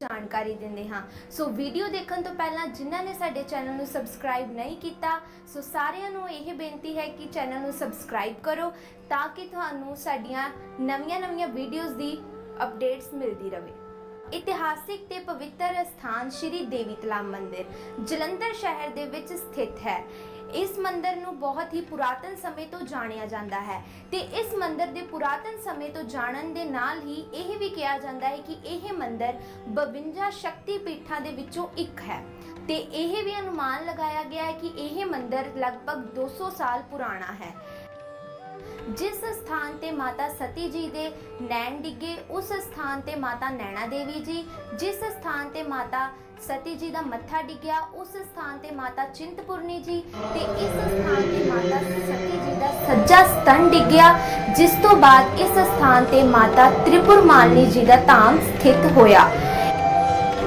ਜਾਣਕਾਰੀ ਦਿੰਦੇ ਹਾਂ। ਸੋ ਵੀਡੀਓ ਦੇਖਣ ਤੋਂ ਪਹਿਲਾਂ ਜਿਨ੍ਹਾਂ ਨੇ ਸਾਡੇ ਚੈਨਲ ਨੂੰ ਸਬਸਕ੍ਰਾਈਬ ਨਹੀਂ ਕੀਤਾ, ਸੋ ਸਾਰਿਆਂ ਨੂੰ ਇਹ ਬੇਨਤੀ ਹੈ ਕਿ ਚੈਨਲ ਨੂੰ ਸਬਸਕ੍ਰਾਈਬ ਕਰੋ ਤਾਂ ਕਿ ਤੁਹਾਨੂੰ ਸਾਡੀਆਂ ਨਵੀਆਂ-ਨਵੀਆਂ ਵੀਡੀਓਜ਼ ਦੀ ਅਪਡੇਟਸ ਮਿਲਦੀ ਰਹੇ ਇਤਿਹਾਸਿਕ ਤੇ ਪਵਿੱਤਰ ਸਥਾਨ ਸ਼੍ਰੀ ਦੇਵੀ ਤਲਾਬ ਮੰਦਿਰ ਜਲੰਧਰ ਸ਼ਹਿਰ ਦੇ ਵਿੱਚ ਸਥਿਤ ਹੈ। ਇਸ ਮੰਦਿਰ ਨੂੰ ਬਹੁਤ ਹੀ ਪੁਰਾਤਨ ਸਮੇਂ ਤੋਂ ਜਾਣਿਆ ਜਾਂਦਾ ਹੈ। ਤੇ ਇਸ ਮੰਦਿਰ ਦੇ ਪੁਰਾਤਨ ਸਮੇਂ ਤੋਂ ਜਾਣਨ ਦੇ ਨਾਲ ਹੀ ਇਹ ਵੀ ਕਿਹਾ ਜਾਂਦਾ ਹੈ ਕਿ ਇਹ ਮੰਦਿਰ 52 ਸ਼ਕਤੀ ਪੀਠਾਂ ਦੇ ਵਿੱਚੋਂ ਇੱਕ ਹੈ। ਤੇ ਇਹ ਵੀ ਅਨੁਮਾਨ ਲਗਾਇਆ ਗਿਆ ਹੈ ਕਿ ਇਹ ਮੰਦਿਰ ਲਗਭਗ 200 ਸਾਲ ਪੁਰਾਣਾ ਹੈ। ਜਿਸ ਸਥਾਨ ਤੇ ਮਾਤਾ ਸਤੀ ਜੀ ਦੇ ਨੈਣ ਡਿੱਗੇ, ਉਸ ਸਥਾਨ ਤੇ ਮਾਤਾ ਨੈਣਾ ਦੇਵੀ ਜੀ, ਜਿਸ ਸਥਾਨ ਤੇ ਮਾਤਾ ਸਤੀ ਜੀ ਦਾ ਮੱਥਾ ਡਿੱਗਿਆ ਉਸ ਸਥਾਨ ਤੇ ਮਾਤਾ ਚਿੰਤਪੁਰਨੀ ਜੀ ਤੇ ਇਸ ਸਥਾਨ ਤੇ ਮਾਤਾ ਸਤੀ ਜੀ ਦਾ ਸੱਜਾ ਸਤਨ ਡਿੱਗਿਆ, ਜਿਸ ਤੋਂ ਬਾਅਦ ਇਸ ਸਥਾਨ ਤੇ ਮਾਤਾ ਤ੍ਰਿਪੁਰ ਮਾਲਨੀ ਜੀ ਦਾ ਧਾਮ ਸਥਿਤ ਹੋਇਆ।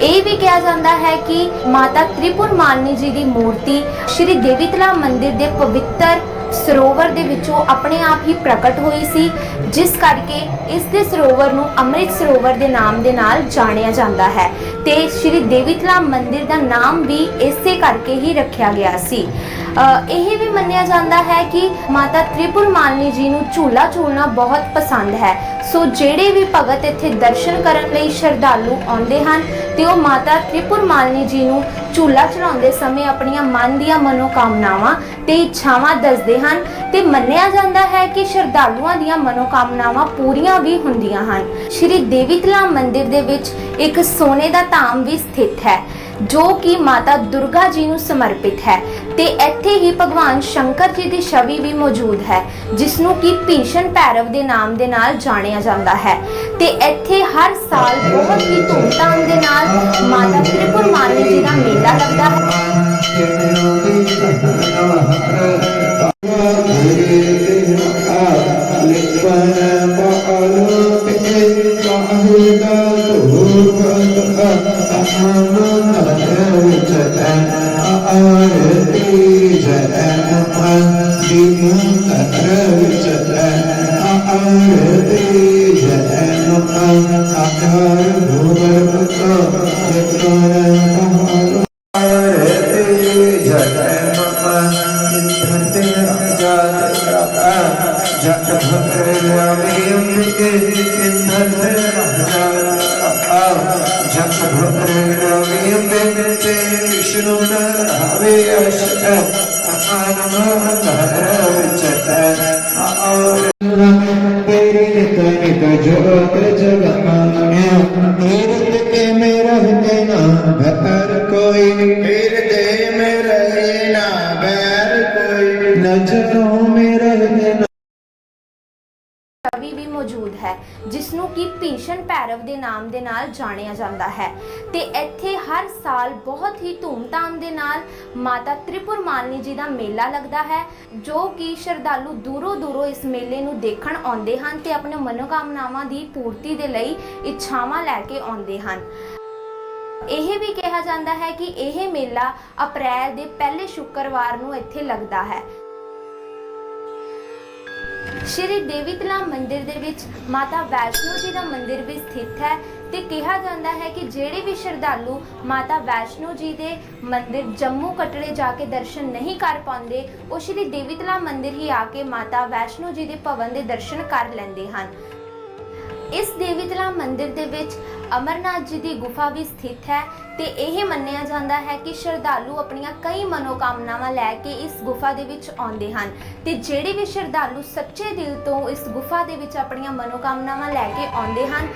ਇਹ ਵੀ ਕਿਹਾ ਜਾਂਦਾ ਹੈ ਕਿ ਮਾਤਾ ਤ੍ਰਿਪੁਰ ਮਾਲਨੀ ਜੀ ਦੀ ਮੂਰਤੀ ਸ਼੍ਰੀ ਦੇਵੀ ਤਲਾਬ ਮੰਦਿਰ ਦੇ ਪਵਿੱਤਰ ਸਰੋਵਰ ਦੇ ਵਿੱਚੋਂ ਆਪਣੇ ਆਪ ਹੀ ਪ੍ਰਗਟ ਹੋਈ ਸੀ, ਜਿਸ ਕਰਕੇ ਇਸ ਦੇ ਸਰੋਵਰ ਨੂੰ ਅੰਮ੍ਰਿਤ ਸਰੋਵਰ ਦੇ ਨਾਮ ਦੇ ਨਾਲ ਜਾਣਿਆ ਜਾਂਦਾ ਹੈ। ਤੇ ਸ਼੍ਰੀ ਦੇਵੀ ਤਲਾਬ ਮੰਦਿਰ ਦਾ ਨਾਮ ਵੀ ਇਸੇ ਕਰਕੇ ਹੀ ਰੱਖਿਆ ਗਿਆ ਸੀ। ਇਹ ਵੀ ਮੰਨਿਆ ਜਾਂਦਾ ਹੈ ਕਿ ਮਾਤਾ ਤ੍ਰਿਪੁਰ ਮਾਲਨੀ ਜੀ ਨੂੰ ਝੂਲਾ ਝੂਲਣਾ ਬਹੁਤ ਪਸੰਦ ਹੈ। ਸੋ ਜਿਹੜੇ ਵੀ ਭਗਤ ਇੱਥੇ ਦਰਸ਼ਨ ਕਰਨ ਲਈ ਸ਼ਰਧਾਲੂ ਆਉਂਦੇ ਹਨ, ਤੇ ਉਹ ਮਾਤਾ ਤ੍ਰਿਪੁਰ ਮਾਲਨੀ ਜੀ ਨੂੰ ਝੂਲਾ ਚੜਾਉਂਦੇ ਸਮੇਂ ਆਪਣੀਆਂ ਮਨ ਦੀਆਂ ਮਨੋਕਾਮਨਾਵਾਂ ਤੇ ਇੱਛਾਵਾਂ ਦੱਸਦੇ ਹਨ ਤੇ ਮੰਨਿਆ ਜਾਂਦਾ ਹੈ ਕਿ ਸ਼ਰਧਾਲੂਆਂ ਦੀਆਂ ਮਨੋਕਾਮਨਾਵਾਂ ਪੂਰੀਆਂ ਵੀ ਹੁੰਦੀਆਂ ਹਨ। ਸ਼੍ਰੀ ਦੇਵੀ ਤਲਾਬ ਮੰਦਿਰ ਦੇ ਵਿੱਚ ਇੱਕ ਸੋਨੇ ਦਾ ਧਾਮ ਵੀ ਸਥਿਤ ਹੈ। ਜੋ ਕਿ ਮਾਤਾ ਦੁਰਗਾ ਜੀ ਨੂੰ ਸਮਰਪਿਤ ਹੈ। ਤੇ ਇੱਥੇ ਹੀ ਭਗਵਾਨ ਸ਼ੰਕਰ ਜੀ ਦੀ ਛਵੀ ਵੀ ਮੌਜੂਦ ਹੈ, ਜਿਸ ਨੂੰ ਕਿ ਭੀਸ਼ਣ ਭੈਰਵ ਦੇ ਨਾਮ ਦੇ ਨਾਲ ਜਾਣਿਆ ਜਾਂਦਾ ਹੈ। ਤੇ ਇੱਥੇ ਹਰ ਸਾਲ ਬਹੁਤ ਹੀ ਧੂਮਧਾਮ ਦੇ ਨਾਲ ਮਾਤਾ ਤ੍ਰਿਪੁਰ ਮਾਲਨੀ ਜੀ ਦਾ ਮੇਲਾ ਲੱਗਦਾ ਹੈ। विष्णु हवे तेरी जोत जगाया तीरथ के में रहते ना घर कोई हृदय ਜਿਸ ਨੂੰ ਕਿ ਭੀਸ਼ਣ ਭੈਰਵ ਦੇ ਨਾਮ ਦੇ ਨਾਲ ਜਾਣਿਆ ਜਾਂਦਾ ਹੈ। ਤੇ ਇੱਥੇ ਹਰ ਸਾਲ ਬਹੁਤ ਹੀ ਧੂਮਧਾਮ ਦੇ ਨਾਲ ਮਾਤਾ ਤ੍ਰਿਪੁਰ ਮਾਲਨੀ ਜੀ ਦਾ ਮੇਲਾ ਲੱਗਦਾ ਹੈ, ਜੋ ਕਿ ਸ਼ਰਧਾਲੂ ਦੂਰੋਂ ਦੂਰੋਂ ਇਸ ਮੇਲੇ ਨੂੰ ਦੇਖਣ ਆਉਂਦੇ ਹਨ ਤੇ ਆਪਣੇ ਮਨੋਕਾਮਨਾਵਾਂ ਦੀ ਪੂਰਤੀ ਦੇ ਲਈ ਇੱਛਾਵਾਂ ਲੈ ਕੇ ਆਉਂਦੇ ਹਨ। ਇਹ ਵੀ ਕਿਹਾ ਜਾਂਦਾ ਹੈ ਕਿ ਇਹ ਮੇਲਾ ਅਪ੍ਰੈਲ ਦੇ ਪਹਿਲੇ ਸ਼ੁੱਕਰਵਾਰ ਨੂੰ ਇੱਥੇ ਲੱਗਦਾ ਹੈ। ਸ਼੍ਰੀ ਦੇਵੀ ਤਲਾਬ ਮੰਦਿਰ ਦੇ ਵਿੱਚ ਮਾਤਾ ਵੈਸ਼ਨੋ ਜੀ ਦਾ ਮੰਦਿਰ ਵੀ ਸਥਿਤ ਹੈ ਤੇ ਕਿਹਾ ਜਾਂਦਾ ਹੈ ਕਿ ਜਿਹੜੇ ਵੀ ਸ਼ਰਧਾਲੂ ਮਾਤਾ ਵੈਸ਼ਨੋ ਜੀ ਦੇ ਮੰਦਿਰ ਜੰਮੂ ਕਟੜੇ ਜਾ ਕੇ ਦਰਸ਼ਨ ਨਹੀਂ ਕਰ ਪਾਉਂਦੇ, ਉਹ ਸ਼੍ਰੀ ਦੇਵੀ ਤਲਾ ਮੰਦਿਰ ਹੀ ਆ ਕੇ ਮਾਤਾ ਵੈਸ਼ਨੋ ਜੀ ਦੇ ਭਵਨ ਦੇ ਦਰਸ਼ਨ ਕਰ ਲੈਂਦੇ ਹਨ। ਇਸ ਦੇਵੀ ਤਲਾ ਮੰਦਿਰ ਦੇ ਵਿੱਚ ਅਮਰਨਾਥ ਜੀ ਦੀ ਗੁਫਾ ਵੀ ਸਥਿਤ ਹੈ ਤੇ ਇਹ ਮੰਨਿਆ ਜਾਂਦਾ ਹੈ ਕਿ ਸ਼ਰਧਾਲੂ ਆਪਣੀਆਂ ਕਈ ਮਨੋਕਾਮਨਾਵਾਂ ਲੈ ਕੇ ਇਸ ਗੁਫਾ ਦੇ ਵਿੱਚ ਆਉਂਦੇ ਹਨ। ਤੇ ਜਿਹੜੇ ਵੀ ਸ਼ਰਧਾਲੂ ਸੱਚੇ ਦਿਲ ਤੋਂ ਇਸ ਗੁਫਾ ਦੇ ਵਿੱਚ ਆਪਣੀਆਂ ਮਨੋਕਾਮਨਾਵਾਂ ਲੈ ਕੇ ਆਉਂਦੇ ਹਨ